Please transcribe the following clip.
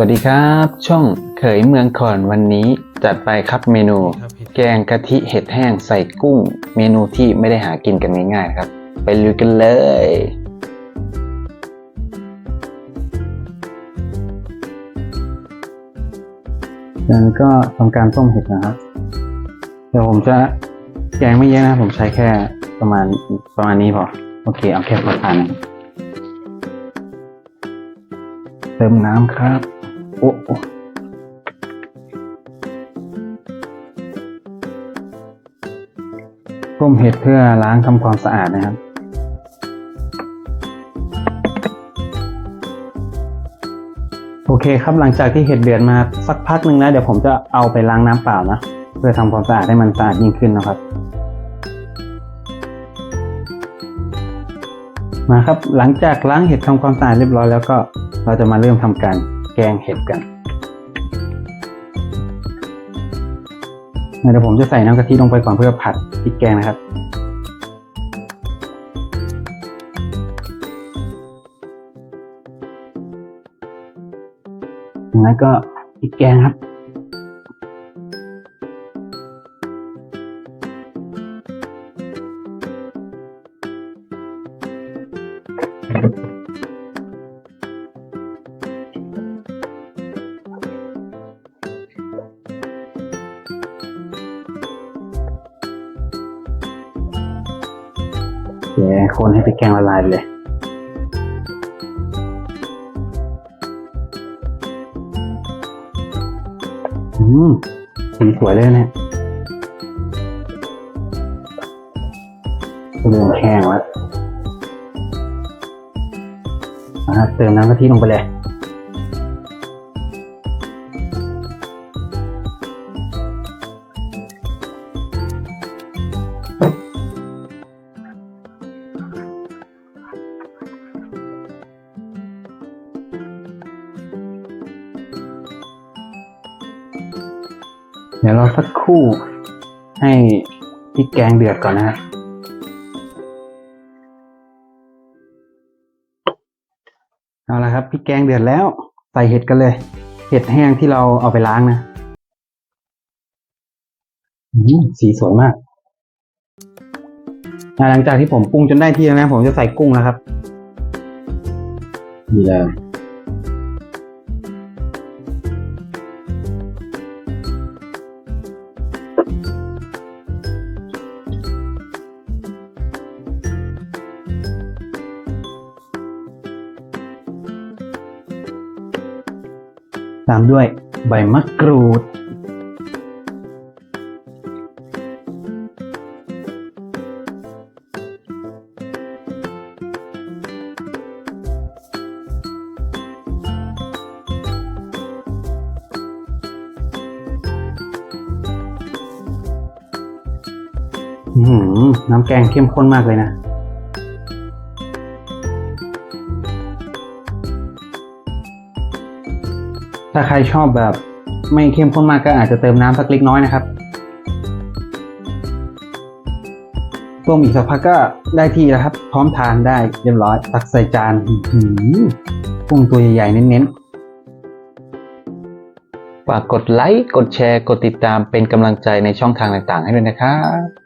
วัสดีครับ ช่องเขยเมืองขอนวันนี้จัดไปครับเมนูครับเห็ดแกงกะทิเห็ดแห้งใส่กุ้ง เมนูที่ไม่ได้หากินกันง่ายๆนะครับ ไปลุยกันเลยจากนั้นก็ทำการต้มเห็ดนะครับ เดี๋ยวผมจะแกงไม่เยอะนะ ผมใช้แค่ประมาณประมาณนี้พอ โอเค เอาแค่พอทานนะเติมน้ำครับ โอ้ต้มเห็ดเพื่อล้างทำความสะอาดนะครับ โอเคครับหลังจากที่เห็ดเดือดมาสักพักหนึ่งแล้วเดี๋ยวผมจะเอาไปล้างน้ำเปล่านะ เพื่อทำความสะอาดให้มันสะอาดยิ่งขึ้นนะครับ มาครับหลังจากล้างเห็ดทำความสะอาดเรียบร้อยแล้วก็เราจะมาเริ่มทำการ แกงเห็ดกันเดี๋ยวผมจะใส่น้ำกะทิลงไปก่อนเพื่อผัดพริกแกงนะครับ แล้วก็พริกแกงครับ คนให้พริกแกงละลายไปเลยอืมสีสวยเลยเนี่ยเริ่มแห้งแล้วนะครับเติมน้ำกะทิลงไปเลย เดี๋ยวราสักครู่ให้พริกแกงเดือดก่อนนะฮะเอาละครับพริกแกงเดือดแล้ว ใส่เห็ดกันเลย เห็ดแห้งที่เราเอาไปล้างนะสีสวยมากหลังจากที่ผมปรุงจนได้ที่แล้วนะผมจะใส่กุ้งแล้วครับนี่เลย ตามด้วยใบมะกรูดหือน้ำแกงเข้มข้นมากเลยนะ ถ้าใครชอบแบบไม่เข้มข้นมากก็อาจจะเติมน้ำสักเล็กน้อยนะครับ ต้มอีกสักพักก็ได้ที่แล้วครับ พร้อมทานได้เรียบร้อย ตักใส่จานหือกุ้งตัวใหญ่ๆเน้นๆ ฝากกดไลค์ กดแชร์ กดติดตามเป็นกำลังใจในช่องทางต่างๆ ให้ด้วยนะครับ